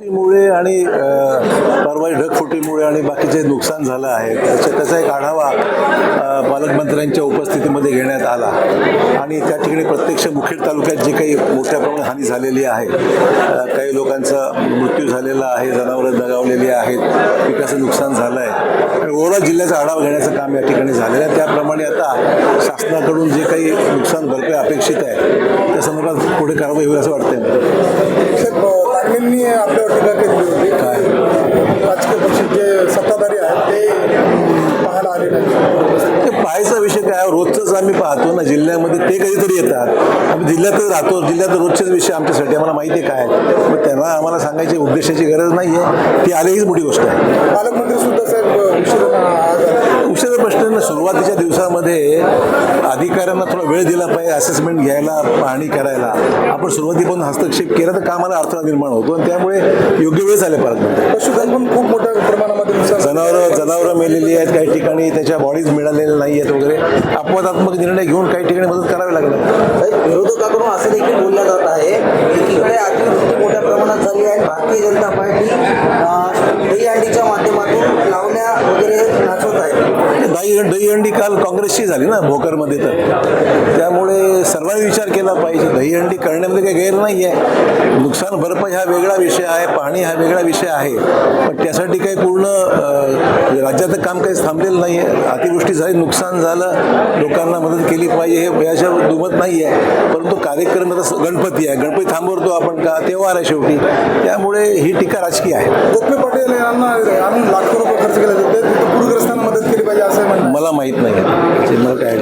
मुळे आणि परवाई ढगफुटीमुळे आणि बाकीचे नुकसान झालं आहे त्याच्या त्याचा एक आढावा पालकमंत्र्यांच्या उपस्थितीमध्ये घेण्यात आला. आणि त्या ठिकाणी प्रत्यक्ष मुखेड तालुक्यात जे काही मोठ्या प्रमाणात हानी झालेली आहे काही लोकांचा मृत्यू झालेला आहे जनावरं दगावलेली आहेत पिकाचं नुकसान झालं आहे. आणि ओवरऑल जिल्ह्याचा आढावा घेण्याचं काम या ठिकाणी झालेलं आहे. त्याप्रमाणे आता शासनाकडून जे काही नुकसान भरपाई अपेक्षित आहे त्या संदर्भात पुढे कारवाई होईल असं वाटतंय. जे सत्ताधारी आहेत ते पाहायला आले नाही. ते पाहायचा विषय काय आहे? रोजचंच आम्ही पाहतो ना जिल्ह्यामध्ये ते कधीतरी येतात. आम्ही जिल्ह्यातच राहतो जिल्ह्यात रोजचेच विषय आमच्यासाठी आम्हाला माहिती आहे काय. आहे. मग त्यांना आम्हाला सांगायची उद्देशाची गरज नाही आहे. ती आली हीच मोठी गोष्ट आहे. पालकमंत्री सुद्धा साहेब उशिरा प्रश्न ना सुरुवातीच्या दिवसामध्ये अधिकाऱ्यांना थोडा वेळ दिला पाहिजे असेसमेंट घ्यायला पाहणी करायला. आपण सुरुवातीपासून हस्तक्षेप केला तर कामाला अडथळा निर्माण होतो आणि त्यामुळे योग्य वेळ झाले पालकमंत्री. पशुधन पण खूप मोठ्या झालं. जनावरं जनावरं मेलेली आहेत काही ठिकाणी त्याच्या बॉडीज मिळालेल्या नाही आहेत वगैरे. अपवादात्मक निर्णय घेऊन काही ठिकाणी मदत करावी लागेल. विरोधकाकडून असं देखील बोललं जात आहे एकीकडे अतिवृष्टी मोठ्या प्रमाणात झाली आहे. भारतीय जनता पार्टी दहीहंडीच्या माध्यमातून लावण्या वगैरे नाचवत आहे. दही दहीहंडी काल काँग्रेसची झाली ना भोकरमध्ये तर. त्यामुळे सर्वांनी विचार केला पाहिजे. दहीहंडी करण्यामध्ये काही गैर नाही आहे नुकसान भरपाई हा वेगळा विषय आहे पाणी हा वेगळा विषय आहे. पण त्यासाठी काही पूर्ण राज्याचं काम काही थांबलेलं नाही आहे अतिवृष्टी झाली नुकसान झालं लोकांना मदत केली पाहिजे हे याच्यावर दुमत नाही आहे परंतु कार्यक्रम आता गणपती आहे. गणपती थांबवतो आपण का? तेव्हार आहे शेवटी. त्यामुळे ही टीका राजकीय आहे. गोपी पटेल यांना लाखो रुपये खर्च केले. पूरग्रस्तांना मदत केली पाहिजे असं. मला माहीत नाही. आहे मला काय.